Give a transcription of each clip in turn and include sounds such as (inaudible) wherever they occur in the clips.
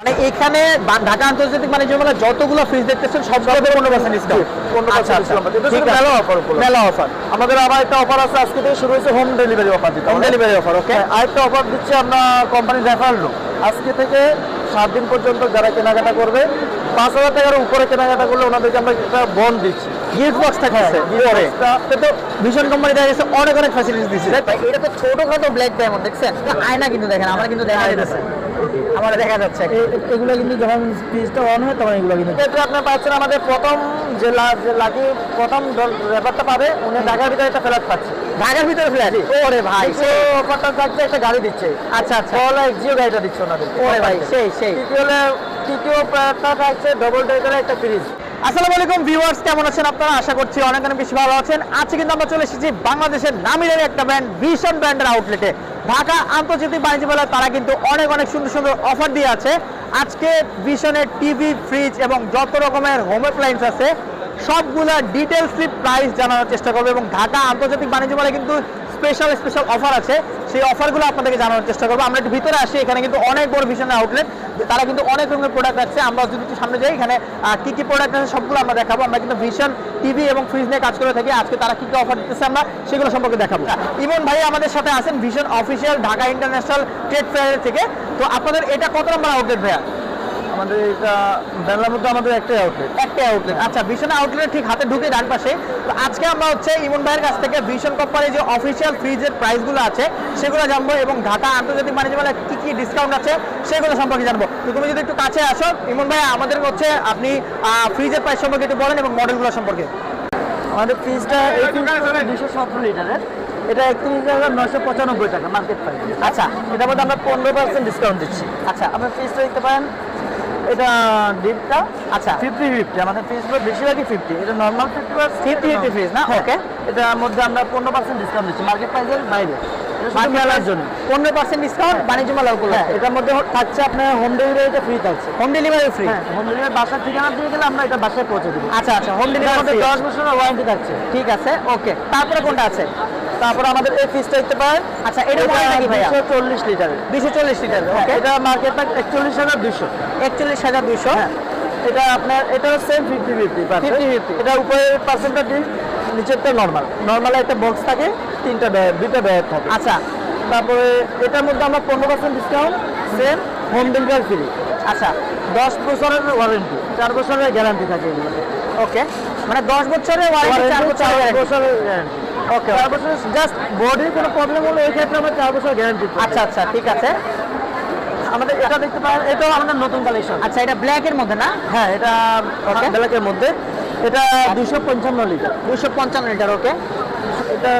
মানে এখানে ঢাকা আন্তর্জাতিক বাণিজ্য মেলা যতগুলো ফ্রিজ দেখতেছেন সবগুলোতে পনেরো পার্সেন্ট ডিসকাউন্ট আচ্ছা আচ্ছা। ডিসকাউন্ট। মেলা অফার। মেলা অফার আমাদের আবার একটা অফার আছে আজকে থেকে শুরু হয়েছে হোম ডেলিভারি অফার দিতে হোম ডেলিভারি অফার ওকে আরেকটা অফার দিচ্ছে আমরা কোম্পানির রেফারেল আজকে থেকে সাত দিন পর্যন্ত যারা কেনাকাটা করবে পাঁচ হাজার টাকার উপরে কেনাকাটা করলে ওনাদেরকে আমরা একটা বন্ড দিচ্ছি। গিফট বক্স gift পরে তো ভীষণ কোম্পানি দেখা গেছে অনেক অনেক ফ্যাসিলিটি দিচ্ছে এটা তো ছোটখাটো ব্ল্যাক ডায়মন্ড দেখছেন? আয়না কিন্তু দেখেন আমার কিন্তু দেখা যাচ্ছে আমার দেখা যাচ্ছে। এগুলো কিন্তু যখন ফ্রিজটা অন হয় তখন এগুলো কিন্তু আপনার পাচ্ছেন আমাদের প্রথম যে লাকি প্রথম ব্যাপারটা পাবে উনি ঢাকার ভিতরে একটা ফ্ল্যাট পাচ্ছে। ঢাকার ভিতরে ফ্ল্যাট ওরে ভাই দ্বিতীয় অফারটা থাকছে একটা গাড়ি দিচ্ছে। আচ্ছা আচ্ছা। বলা জিও গাড়িটা দিচ্ছে ওনাদের। ওরে ভাই সেই সেই। তৃতীয় তৃতীয় প্যাডটা থাকছে ডবল ডেকারের একটা ফ্রিজ আসসালামু আলাইকুম ভিউয়ার্স কেমন আছেন আপনারা? আশা করছি অনেক অনেক বেশি ভালো আছেন। আজকে কিন্তু আমরা চলে এসেছি বাংলাদেশের নামি একটা ব্র্যান্ড ভীষণ ব্র্যান্ডের আউটলেটে ঢাকা আন্তর্জাতিক বাণিজ্য মেলায় তারা কিন্তু অনেক অনেক সুন্দর সুন্দর অফার দিয়ে আছে। আজকে ভীষণের টিভি ফ্রিজ এবং যত রকমের হোম অ্যাপ্লায়েন্স আছে, সবগুলা ডিটেলসলি প্রাইস জানানোর চেষ্টা করবে এবং ঢাকা আন্তর্জাতিক বাণিজ্য মেলায় কিন্তু স্পেশাল স্পেশাল অফার আছে। সেই অফারগুলো আপনাদেরকে জানানোর চেষ্টা করব। আমরা একটু ভিতরে আসি, এখানে কিন্তু অনেক বড় ভীষণের আউটলেট তারা কিন্তু অনেক রকমের প্রোডাক্ট আছে। আমরা যদি একটু সামনে যাই, এখানে কী কি প্রোডাক্ট আছে সবগুলো আমরা দেখাবো। আমরা কিন্তু ভিশন টিভি এবং ফ্রিজ নিয়ে কাজ করে থাকি। আজকে তারা কি কি অফার দিতেছে আমরা সেগুলো সম্পর্কে দেখাবো। ইমন ভাই আমাদের সাথে আছেন vision official Dhaka international trade fair থেকে। তো আপনাদের এটা কত নম্বর আউটলেট ভাইয়া? আমাদের এটা বেলার মধ্যে আমাদের একটাই আউটলেট একটাই আউটলেট আচ্ছা ভীষণ আউটলেট ঠিক হাতে ঢুকে ডান পাশে। তো আজকে আমরা হচ্ছে ইমন ভাইয়ের কাছ থেকে ভীষণ কোম্পানির যে অফিসিয়াল ফ্রিজের প্রাইসগুলো আছে সেগুলো জানব এবং ঢাকা আন্তর্জাতিক বাণিজ্য মেলায় কি কি ডিসকাউন্ট আছে সেগুলো সম্পর্কে জানব। তো তুমি যদি একটু কাছে আসো ইমন ভাই আমাদের হচ্ছে আপনি ফ্রিজের প্রাইস সম্পর্কে একটু বলেন এবং মডেলগুলো সম্পর্কে। আমাদের ফ্রিজটা এই ফ্রিজটা দুশো সতেরো লিটারের এটা একত্রিশ হাজার নশো পঁচানব্বই টাকা মার্কেট প্রাইস আচ্ছা এটার মধ্যে আমরা পনেরো পার্সেন্ট ডিসকাউন্ট দিচ্ছি। আচ্ছা আপনার ফ্রিজটা দেখতে পারেন। এটা ডিপটা আচ্ছা। ফিফটি ফিফটি আমাদের ফ্রিজগুলো বেশিরভাগই ফিফটি এটা নর্মাল ফিফটি পার্সেন্ট ফিফটি না? ওকে এটার মধ্যে আমরা পনেরো পার্সেন্ট ডিসকাউন্ট দিচ্ছি মার্কেট প্রাইসের বাইরে। মেলার জন্য। পনেরো পার্সেন্ট ডিসকাউন্ট বাণিজ্য মেলা হ্যাঁ উপলক্ষে এটার মধ্যে থাকছে আপনার হোম ডেলিভারিটা ফ্রি থাকছে। হোম ডেলিভারি ফ্রি হ্যাঁ হোম ডেলিভারি বাসার ঠিকানা দিয়ে গেলে আমরা এটা বাসায় পৌঁছে দেবো। আচ্ছা আচ্ছা হোম ডেলিভারি দশ বছরের ওয়ারেন্টি থাকছে। ঠিক আছে ওকে তারপরে কোনটা আছে? তারপর আমাদের এই ফ্রিজটা দেখতে পারেন। আচ্ছা এটা মডেলটা কি ভাইয়া? চল্লিশ লিটার দুশো চল্লিশ লিটার ওকে এটা মার্কেট প্রাইস একচল্লিশ হাজার দুশো একচল্লিশ হাজার দুশো হ্যাঁ এটা আপনার এটা সেম ফিফটি ফিফটি 50-50 এটা উপরের পার্সেন্টটা নিচেরটা নর্মাল নর্মালে একটা বক্স থাকে তিনটা ব্যয় দুইটা ব্যয় থাকে। আচ্ছা। তারপরে এটার মধ্যে আমরা পনেরো percent discount same home delivery free আচ্ছা। দশ বছরের ওয়ারেন্টি চার বছরের গ্যারান্টি থাকে ওকে মানে দশ বছরের ওয়ারেন্টি চার বছর চার বছরের গ্যারান্টি ওকে চার বছর জাস্ট বডির কোনো প্রবলেম হলে এই ক্ষেত্রে আমরা চার বছর গ্যারান্টি আচ্ছা আচ্ছা ঠিক আছে। আমাদের এটা দেখতে পারেন এটাও আমাদের নতুন কালেকশন আচ্ছা এটা ব্ল্যাকের মধ্যে না? হ্যাঁ এটা. ব্ল্যাকের মধ্যে। এটা দুশো পঞ্চান্ন লিটার দুশো পঞ্চান্ন লিটার ওকে এটা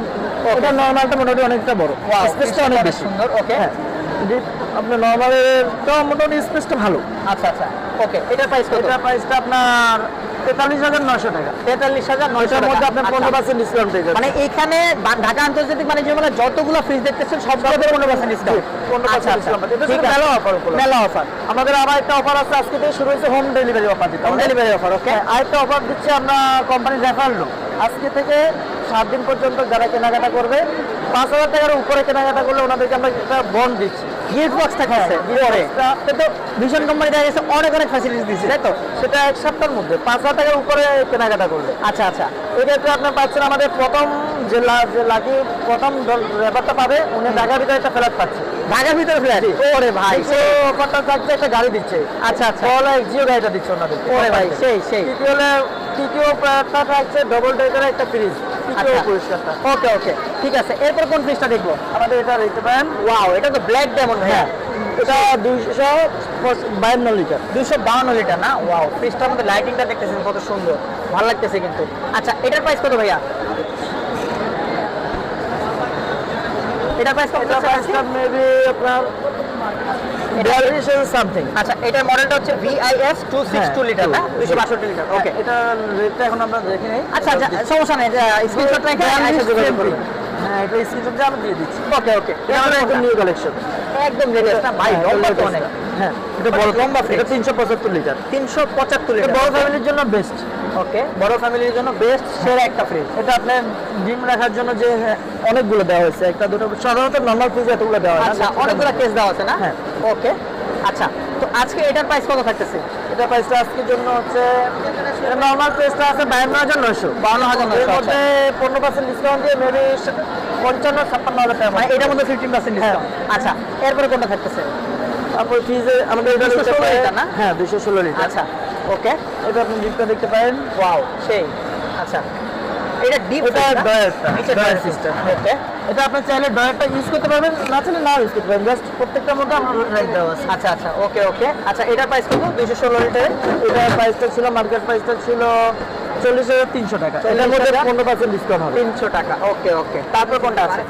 এটা নর্মালটা মোটামুটি অনেকটা বড়। স্পেসটা অনেক বেশি। সুন্দর ওকে হ্যাঁ। আপনার নর্মালের তো মোটামুটি স্পেসটা ভালো। আচ্ছা আচ্ছা। ওকে এটার প্রাইস কত? এটা প্রাইসটা আপনার তেতাল্লিশ হাজার নশো টাকা। তেতাল্লিশ হাজার নয়শো এটার মধ্যে আপনার পনেরো মানে পার্সেন্ট ডিসকাউন্ট পেয়ে যাবেন মানে এখানে ঢাকা আন্তর্জাতিক বাণিজ্য মেলা যতগুলো ফ্রিজ দেখতেছেন সবগুলোতে পনেরো পার্সেন্ট ডিসকাউন্ট পনেরো আচ্ছা পার্সেন্ট আচ্ছা। ডিসকাউন্ট এটা ঠিক মেলা অফার। মেলা অফার আমাদের আবার একটা অফার আছে আজকে থেকে শুরু হয়েছে হোম ডেলিভারি অফার দিতে। হোম ডেলিভারি অফার ওকে আরেকটা অফার দিচ্ছে আমরা কোম্পানির রেফারেল লোক আজকে থেকে সাত দিন পর্যন্ত যারা কেনাকাটা করবে পাঁচ হাজার টাকার উপরে কেনাকাটা করলে ওনাদেরকে আমরা একটা বন্ড দিচ্ছি। গিফট বক্স পরে তো ভীষণ কোম্পানি দেখা গেছে অনেক অনেক ফ্যাসিলিটি দিচ্ছে তাই তো? সেটা এক সপ্তাহের মধ্যে পাঁচ হাজার টাকার উপরে কেনাকাটা করলে। আচ্ছা আচ্ছা। এক্ষেত্রে আপনার পাচ্ছেন আমাদের প্রথম যে লা- যে লাকি প্রথম ব্যাপারটা পাবে উনি ঢাকার ভিতরে একটা ফ্ল্যাট পাচ্ছে। ঢাকার ভিতরে ফ্ল্যাট ওরে ভাই অফারটা থাকছে একটা গাড়ি দিচ্ছে। আচ্ছা আচ্ছা। বলা জিও গাড়িটা দিচ্ছে ওনাদের ওরে ভাই সেই সেই। তৃতীয় হলে তৃতীয় প্যাডটা থাকছে ডবল ডেকারের একটা ফ্রিজ ওকে ওকে। ঠিক আছে এরপর কোন ফ্রিজটা দেখব? আমাদের এটা দেখতে পারেন ওয়াও এটা তো ব্ল্যাক ডায়মন্ড ভাইয়া। হ্যাঁ। এটা দুইশো বায়ান্ন লিটার বাউন্ন লিটার না? ওয়াও ফ্রিজটার মধ্যে লাইটিংটা দেখতেছেন কত সুন্দর। ভালো লাগতেছে কিন্তু। আচ্ছা এটার প্রাইস কত ভাইয়া? এটার প্রাইস কত প্রাইসটা মেবি আপনার সামথিং আচ্ছা এটার মডেলটা হচ্ছে V I S two six two হ্যাঁ, লিটার না two। দুশো বাষট্টি লিটার ওকে এটা রেটটা এখন আমরা দেখি নাই। আচ্ছা আচ্ছা সমস্যা নেই স্ক্রিনশট রেখে বিয়াল্লিশ এসে যোগাযোগ করুন। হ্যাঁ এটা স্ক্রিনশট আমরা দিয়ে দিচ্ছি। ওকে ওকে এটা একদম নিউ কালেকশন একদম লেটেস্ট ভাই লম্বা তো অনেক। হ্যাঁ এটা বড় লম্বা এটা fridge। তিনশো পঁচাত্তর লিটার তিনশো পঁচাত্তর এটা লিটার বড় ফ্যামিলির জন্য বেস্ট ওকে বড় ফ্যামিলির জন্য বেস্ট সেরা একটা ফ্রিজ এটা আপনার ডিম রাখার জন্য যে হ্যাঁ, অনেকগুলো দেওয়া হয়েছে। একটা দুটো সাধারণত নর্মাল ফ্রিজ এতগুলো দেওয়া হয় না। আচ্ছা অনেকগুলো কেস দেওয়া আছে না? হ্যাঁ। ওকে আচ্ছা তো আজকে এটার প্রাইস কত থাকতেছে? এটা প্রাইসটা আজকের জন্য হচ্ছে নর্মাল প্রাইসটা আছে বায়ান্ন হাজার নয়শো। বাউন্ন হাজার এর মধ্যে পনেরো পার্সেন্ট ডিসকাউন্ট দিয়ে মেবি পঞ্চান্ন ছাপ্পান্ন হাজার টাকা মানে এটার মধ্যে ফিফটিন পার্সেন্ট ডিসকাউন্ট আচ্ছা এরপরে কোনটা থাকতেছে? তারপর ফ্রিজে আমাদের এটা 216 দেখতে পারেন- লিটার না? হ্যাঁ দুশো ষোলো লিটার আচ্ছা ওকে। এটা আপনি ডিপটা দেখতে পারেন। ওয়াও সেই আচ্ছা। এটা ডিপ এটা ডয়ার সিস্টেম ওকে এটা আপনি চাইলে ডয়ারটা ইউজ করতে পারবেন না চাইলে না ইউজ করতে পারবেন। জাস্ট প্রত্যেকটার মধ্যে আমার রাইট দেওয়া আছে। আচ্ছা আচ্ছা ওকে ওকে আচ্ছা এটার প্রাইস কত? দুইশো ষোলো লিটারের। এটার প্রাইসটা ছিল মার্কেট প্রাইসটা ছিল চল্লিশ হাজার তিনশো টাকা। এটার মধ্যে পনেরো পার্সেন্ট ডিসকাউন্ট হবে। তিনশো টাকা ওকে ওকে তারপর কোনটা আছে?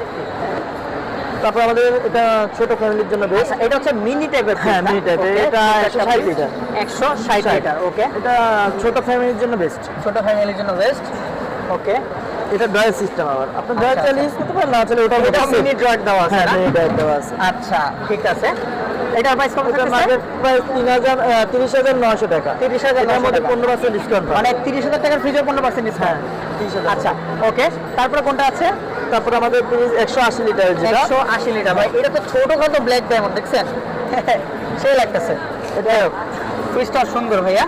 তারপর আমাদের এটা ছোট ফ্যামিলির জন্য বেশ। আচ্ছা এটা হচ্ছে মিনি টাইপের হ্যাঁ, type এর। এটা 160 লিটার। একশো ষাট লিটার ওকে এটা ছোট ফ্যামিলির জন্য বেস্ট ছোট ফ্যামিলির জন্য বেস্ট ওকে। এটা ড্রয়ার সিস্টেম আবার। আপনি ড্রয়ার আচ্ছা, ইউজ করতে পারেন না চাইলে ওটা মিনি ড্রয়ার দেওয়া আছে হ্যাঁ মিনি ড্রয়ার দেওয়া আছে। আচ্ছা ঠিক আছে। এটার প্রাইস কত মার্কেট প্রাইস টাকা। 30,900 এটার মধ্যে টাকা। পনেরো পার্সেন্ট ডিসকাউন্ট মানে টাকার ডিসকাউন্ট তিরিশ আচ্ছা ওকে। তারপরে কোনটা আছে? তারপর আমাদের ফ্রিজ একশো আশি লিটার যেটা। লিটার ভাই এটা তো ছোটখাটো ব্ল্যাক ডায়মন্ড দেখছেন? (laughs) সেই লাগতেছে। এটা ফ্রিজটা সুন্দর ভাইয়া।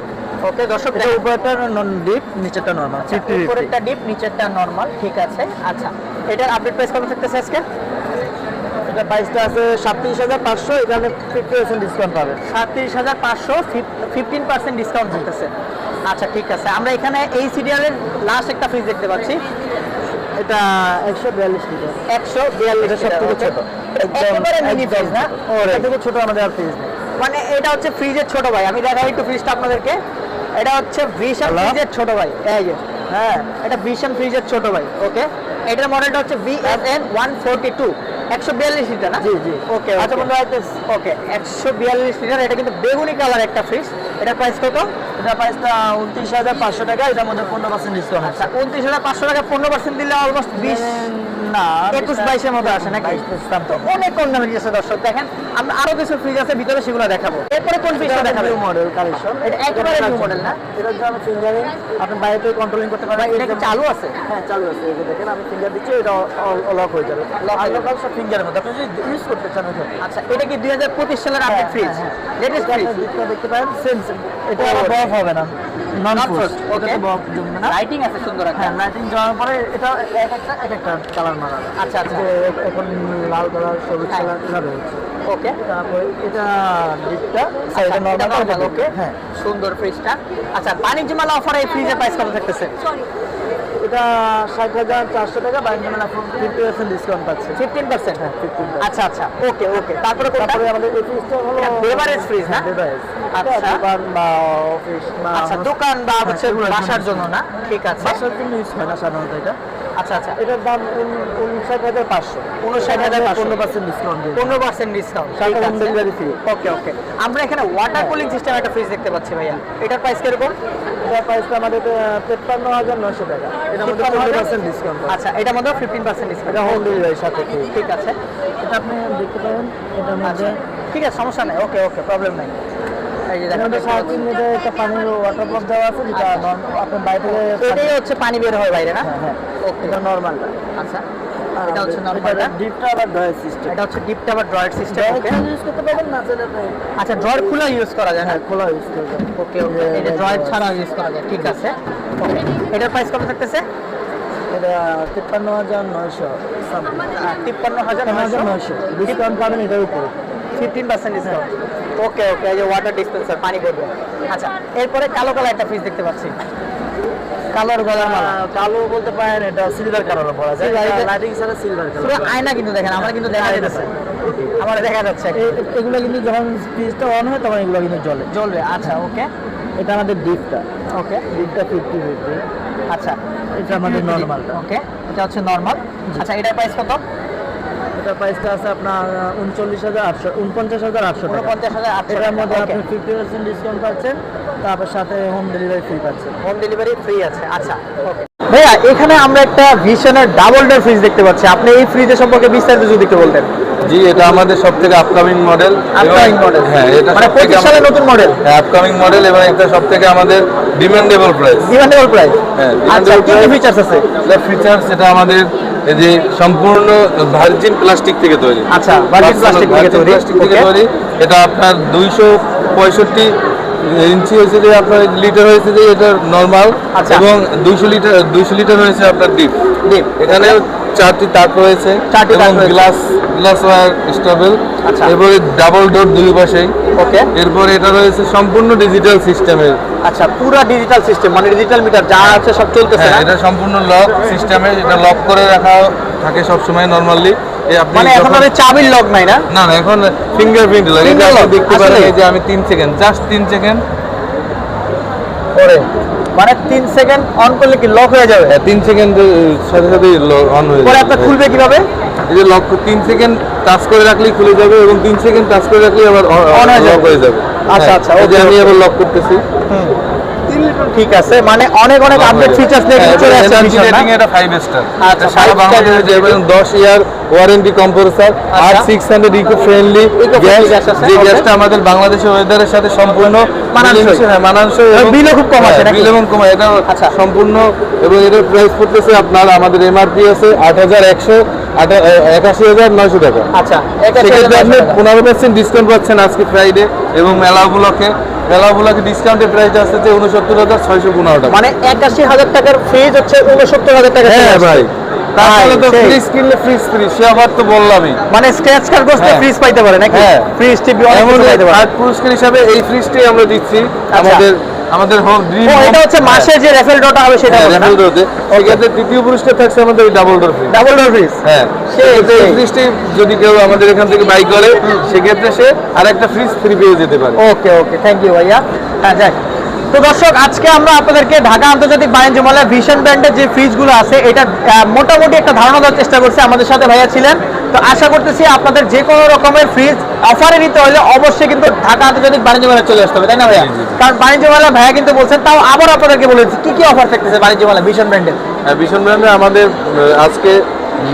ওকে দর্শক এটা উপরটা নন ডিপ নিচেরটা নর্মাল উপরেরটা ডিপ নিচেরটা নরমাল ঠিক আছে আচ্ছা। এটার আপডেট প্রাইস কত থাকতেছে আজকে? এটা প্রাইসটা আছে সাতত্রিশ হাজার পাঁচশো এখানে ফিফটি পার্সেন্ট ডিসকাউন্ট পাবেন। সাতত্রিশ হাজার পাঁচশো ফিফটিন পার্সেন্ট ডিসকাউন্ট থাকতেছে। আচ্ছা ঠিক আছে আমরা এখানে এই সিরিয়ালের লাস্ট একটা ফ্রিজ দেখতে পাচ্ছি। এটা একশো বিয়াল্লিশ লিটার একশো বিয়াল্লিশ এটা সব থেকে ছোট। একেবারে মিনি ফ্রিজ না? এটা থেকে ছোট। আমাদের আর ফ্রিজ নেই মানে এটা হচ্ছে ফ্রিজের ছোট ভাই আমি দেখাই একটু ফ্রিজটা আপনাদেরকে। এটা হচ্ছে ভিশন ফ্রিজের ছোট ভাই। এই যে হ্যাঁ এটা ভিশন ফ্রিজের ছোট ভাই ওকে এটার মডেলটা হচ্ছে ভিএসএন ওয়ান ফোরটি টু একশো বিয়াল্লিশ লিটার না? জি, জি। ওকে আচ্ছা, আচ্ছা বন্ধু, বন্ধু ওকে একশো বিয়াল্লিশ লিটার। এটা কিন্তু বেগুনি কালার একটা ফ্রিজ এটার প্রাইস কত? এটা প্রাইসটা উনত্রিশ হাজার পাঁচশো টাকা। এটার মধ্যে পনেরো পার্সেন্ট ডিসকাউন্ট আচ্ছা উনত্রিশ হাজার পাঁচশো টাকা পনেরো পার্সেন্ট দিলে অলমোস্ট বিশ না একুশ বাইশের মতো আসে নাকি? তো। অনেক কম দামে দিয়েছে দর্শক দেখেন। আমরা আরও কিছু ফ্রিজ আছে ভিতরে সেগুলো দেখাবো। এরপরে কোন ফ্রিজটা দেখাবে মডেল কালেকশন এটা একেবারে new model না? এটা যে আমি ফিঙ্গারিং আপনি বাইরে থেকে কন্ট্রোলিং করতে পারবেন এটা কি চালু আছে? হ্যাঁ চালু আছে। এই দেখেন আমি ফিঙ্গার দিচ্ছি এটা লক হয়ে যাবে। আর হয়ে যাবে। ফিঙ্গারের মধ্যে। আপনি যদি ইউজ করতে চান আচ্ছা এটা কি দুই হাজার পঁচিশ সালের আপডেট ফ্রিজ লেটেস্ট ফ্রিজ দেখতে পারেন সেম সেম এটা বরফ হবে না। নন ফ্রোস্ট ওকে বরফ জমবে না। লাইটিং আছে সুন্দর একটা। হ্যাঁ লাইটিং যাওয়ার পরে এটা এক একটা এক একটা কালার মারা। আচ্ছা, আচ্ছা। এখন লাল কালার সবুজ। কালার এভাবে ওকে তারপরে এটা ডিপটা সাইডে নরমাল ওকে হ্যাঁ। সুন্দর ফ্রিজটা আচ্ছা বাণিজ্য মেলা অফারে এই ফ্রিজের প্রাইস কত থাকতেছে? এটা ষাট হাজার চারশো টাকা বাইরে মানে এখন ফিফটি পার্সেন্ট ডিসকাউন্ট পাচ্ছে। Fifteen percent? হ্যাঁ ফিফটিন আচ্ছা আচ্ছা। ওকে ওকে। তারপরে তারপরে আমাদের এই ফ্রিজটা হলো বেভারেজ ফ্রিজ না? বেভারেজ আচ্ছা। দোকান বা অফিস আচ্ছা দোকান বা হ্যাঁ, হচ্ছে জন্য বাসার জন্য না? ঠিক আছে। বাসার জন্য ইউজ হয় না সাধারণত এটা। আচ্ছা আচ্ছা। এটার দাম উনষাট হাজার পাঁচশো। 59,500 পনেরো পার্সেন্ট ডিসকাউন্ট পনেরো পার্সেন্ট ডিসকাউন্ট সাথে। ওকে ওকে আমরা এখানে ওয়াটার কুলিং সিস্টেম একটা ফ্রিজ দেখতে পাচ্ছি ভাইয়া। এটার প্রাইস কীরকম? এটার প্রাইসটা আমাদের তেপ্পান্ন হাজার নশো টাকা। এটার মধ্যে 53,000 পনেরো পার্সেন্ট ডিসকাউন্ট আচ্ছা এটার মধ্যে ফিফটিন পার্সেন্ট ডিসকাউন্ট এটা হোম ডেলিভারির সাথে ঠিক আছে। এটা আপনি দেখতে পারেন এটার মধ্যে আচ্ছা ঠিক আছে সমস্যা নেই। ওকে ওকে প্রবলেম নাই। এই যে দেখেন সাড়ে তিন লিটার একটা পানির ওয়াটার পাম্প দেওয়া আছে যেটা আপনার বাইরে থেকে এটাই হচ্ছে পানি বের হয় বাইরে না? হ্যাঁ হ্যাঁ। ওকে এটা নর্মালটা আচ্ছা। এটা হচ্ছে নরমালটা ডিপটা আবার সিস্টেম এটা হচ্ছে ডিপটা বা ড্রয়ার সিস্টেম ওকে ইউজ করতে পারবেন না চাইলে আচ্ছা ড্রয়ার খোলা ইউজ করা যায় হ্যাঁ খোলা ইউজ করবেন ওকে ওকে এটা ড্রয়ার ছাড়া ইউজ করা যায় ঠিক আছে। ওকে এটার প্রাইস কত থাকতেছে? এটা তিপ্পান্ন হাজার নয়শো। তিপ্পান্ন হাজার হাজার নয়শো। ডিসকাউন্ট পাবেন এটার উপরে। Fifteen percent discount okay okay এই যে ওয়াটার ডিসপেন্সার পানি করবে আচ্ছা এরপরে কালো কালার একটা ফ্রিজ দেখতে পাচ্ছি। কালোর গলার মালা। কালো বলতে পারেন এটা সিলভার কালার বলা যায় লাইটিং ছাড়া সিলভার পুরো আয়না কিন্তু দেখেন আমার কিন্তু দেখা যাচ্ছে। আমার দেখা যাচ্ছে এগুলো কিন্তু যখন ফ্রিজটা অন হয় তখন এগুলো কিন্তু জ্বলে। জ্বলবে আচ্ছা ওকে এটা আমাদের ডিপটা ওকে ডিপটা ফিফটি ফিফটি আচ্ছা। এটা আমাদের নর্মালটা ওকে এটা হচ্ছে নর্মাল আচ্ছা এটার প্রাইস কত? এটার প্রাইসটা আছে আপনার উনচল্লিশ হাজার আটশো উনপঞ্চাশ হাজার আটশো উনপঞ্চাশ হাজার আটশো এটার মধ্যে আপনি ফিফটি পার্সেন্ট ডিসকাউন্ট পাচ্ছেন তারপর সাথে হোম ডেলিভারি ফ্রি পাচ্ছেন। হোম ডেলিভারি ফ্রি আছে আচ্ছা ওকে ভাইয়া এখানে আমরা একটা ভিশনের ডাবল ডোর ফ্রিজ দেখতে পাচ্ছি। আপনি এই ফ্রিজের সম্পর্কে বিস্তারিত যদি একটু বলতেন। জি এটা আমাদের সব থেকে আপকামিং মডেল আপকামিং মডেল হ্যাঁ এটা মানে পঁচিশ সালের নতুন মডেল আপকামিং মডেল এবং এটা সব থেকে আমাদের ডিমান্ডেবল প্রাইস ডিমান্ডেবল প্রাইস হ্যাঁ, আচ্ছা কি কি ফিচার্স আছে? ফিচার্স এটা আমাদের এই যে সম্পূর্ণ ভার্জিন প্লাস্টিক থেকে তৈরি। আচ্ছা, থেকে তৈরি, প্লাস্টিক থেকে তৈরি। এটা আপনার দুইশো পঁয়ষট্টি ইঞ্চি হয়েছে যে আপনার লিটার হয়েছে যে এটা নর্মাল আচ্ছা। এবং দুইশো লিটার দুইশো লিটার হয়েছে আপনার ডিপ ডিপ এখানে চারটি তাক রয়েছে চারটি তাক গ্লাস গ্লাস ওয়ার স্টেবল আচ্ছা। এরপরে ডাবল ডোর দুই পাশেই। ওকে। এরপরে এটা রয়েছে সম্পূর্ণ ডিজিটাল সিস্টেমের আচ্ছা পুরো ডিজিটাল সিস্টেম মানে ডিজিটাল মিটার যা আছে সব চলতেছে হ্যাঁ না? এটা সম্পূর্ণ লক সিস্টেমে এটা লক করে রাখা থাকে সব সময় নরমালি মানে এখন আর চাবির লক নাই না? না না এখন ফিঙ্গারপ্রিন্ট লাগে এটা দেখতে পারেন এই যে আমি তিন সেকেন্ড জাস্ট তিন সেকেন্ড পরে। মানে তিন সেকেন্ড অন করলে কি লক হয়ে যাবে? হ্যাঁ তিন সেকেন্ড সাথে সাথে অন হয়ে পরে যাবে। আপনার খুলবে কীভাবে? এই যে লক তিন সেকেন্ড টাচ করে রাখলেই খুলে যাবে এবং তিন সেকেন্ড টাচ করে রাখলেই আবার হয়ে যাবে। লক হয়ে যাবে। আচ্ছা, হ্যাঁ, আচ্ছা, যে আমি. এবার লক করতেছি। ঠিক আছে মানে অনেক অনেক আপডেট হয়ে ফিচার্স। নিয়ে হ্যাঁ, চলে আসছে এটা 5 স্টার আচ্ছা, সারা five star বাংলাদেশে যে এবং 10 ইয়ার ওয়ারেন্টি কম্প্রেসর আর সিক্স 600 ইকো ফ্রেন্ডলি গ্যাস যে গ্যাসটা আমাদের বাংলাদেশের ওয়েদারের সাথে সম্পূর্ণ মানানসই। হ্যাঁ, বিলও খুব কম আছে হ্যাঁ, বিল এবং কম এটা আচ্ছা। সম্পূর্ণ এবং এটার প্রাইস পড়তেছে আপনার আমাদের এমআরপি আছে আট হাজার একশো একাশি হাজার নয়শো টাকা। আচ্ছা এটা সেক্ষেত্রে আপনি পনেরো পার্সেন্ট ডিসকাউন্ট পাচ্ছেন আজকে ফ্রাইডে এবং মেলা উপলক্ষে ডিসকাউন্টের প্রাইস যে উনসত্তর হাজার ছয়শো পনেরো টাকা। মানে একাশি হাজার টাকার ফ্রিজ হচ্ছে উনসত্তর হাজার টাকা হ্যাঁ ভাই। তাহলে তো ফ্রিজ কিনলে ফ্রিজ ফ্রি সে আবার তো বললামই। মানে স্ক্র্যাচ কার্ড বসতে হ্যাঁ। ফ্রিজ পাইতে পারে নাকি? হ্যাঁ। ফ্রিজ টিভি অনেক কিছু পাইতে পারে। থার্ড পুরস্কার হিসাবে এই ফ্রিজটি আমরা দিচ্ছি। আমাদের আমাদের হোম ড্রিম এটা হচ্ছে মাসের যে রেফেল ডটা হবে সেটা হবে রেফেল তৃতীয় পুরস্কার থাকছে আমাদের double door fridge double door fridge হ্যাঁ। ফ্রিজটি যদি কেউ আমাদের এখান থেকে বাই করে সেক্ষেত্রে সে আরেকটা ফ্রিজ ফ্রি পেয়ে যেতে পারে। ওকে ওকে থ্যাংক ইউ ভাইয়া। হ্যাঁ যাক। তো দর্শক আজকে আমরা আপনাদেরকে ঢাকা আন্তর্জাতিক বাণিজ্য মেলায় ভিশন ব্র্যান্ডের যে ফ্রিজগুলো আছে এটা মোটামুটি একটা ধারণা দেওয়ার চেষ্টা করছে আমাদের সাথে ভাইয়া ছিলেন। তো আশা করতেছি আপনাদের যে কোনো রকমের ফ্রিজ অফারে নিতে হলে অবশ্যই কিন্তু ঢাকা আন্তর্জাতিক বাণিজ্য মেলায় চলে আসতে হবে তাই না ভাইয়া। কারণ বাণিজ্য মেলা ভাইয়া কিন্তু বলছেন তাও আবার আপনাদেরকে বলেছি কি কি অফার থাকতেছে বাণিজ্য মেলা ভিশন ব্র্যান্ডের? হ্যাঁ, ভীষণ ব্র্যান্ডে আমাদের আজকে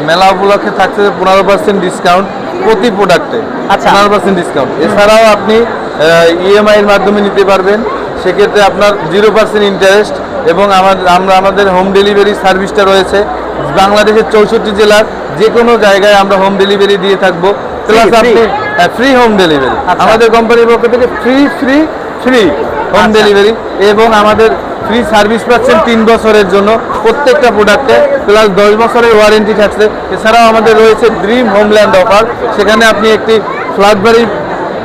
মেলা উপলক্ষে থাকছে পনেরো পার্সেন্ট ডিসকাউন্ট প্রতি প্রোডাক্টে আচ্ছা। পনেরো পার্সেন্ট ডিসকাউন্ট এছাড়াও আপনি ইএমআই এর মাধ্যমে নিতে পারবেন। সেক্ষেত্রে আপনার জিরো পার্সেন্ট ইন্টারেস্ট এবং আমাদের আমরা আমাদের হোম ডেলিভারি সার্ভিসটা রয়েছে বাংলাদেশের চৌষট্টি জেলার যে কোনো জায়গায় আমরা হোম ডেলিভারি দিয়ে থাকব প্লাস? আপনি ফ্রি হোম ডেলিভারি। আমাদের কোম্পানির পক্ষ থেকে free free free home. Delivery এবং আমাদের ফ্রি সার্ভিস পাচ্ছেন তিন বছরের জন্য প্রত্যেকটা প্রোডাক্টে প্লাস দশ বছরের ওয়ারেন্টি থাকছে এছাড়াও আমাদের রয়েছে ড্রিম হোমল্যান্ড অফার সেখানে আপনি একটি ফ্ল্যাট বাড়ি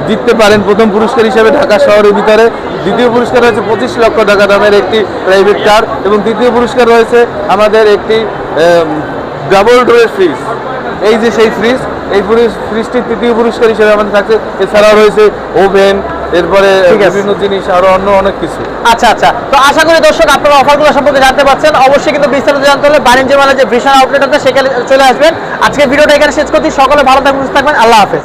জিততে পারেন প্রথম পুরস্কার হিসেবে ঢাকা শহরের ভিতরে। দ্বিতীয় পুরস্কার রয়েছে পঁচিশ লক্ষ টাকা দামের একটি প্রাইভেট কার এবং তৃতীয় পুরস্কার রয়েছে আমাদের একটি ডাবল ডোরের ফ্রিজ এই যে সেই ফ্রিজ এই ফ্রিজটির তৃতীয় পুরস্কার হিসেবে আমাদের থাকছে। এছাড়াও রয়েছে ওভেন এরপরে। বিভিন্ন জিনিস আরও অন্য অনেক কিছু। আচ্ছা আচ্ছা। তো আশা করি দর্শক আপনারা অফারগুলো সম্পর্কে জানতে পারছেন। অবশ্যই কিন্তু বিস্তারিত জানতে হলে বাণিজ্য মেলা যে ভীষণ আউটলেট আছে সেখানে চলে আসবেন। আজকে ভিডিওটা এখানে শেষ করছি। সকলে ভালো থাকবেন সুস্থ থাকবেন। আল্লাহ হাফেজ।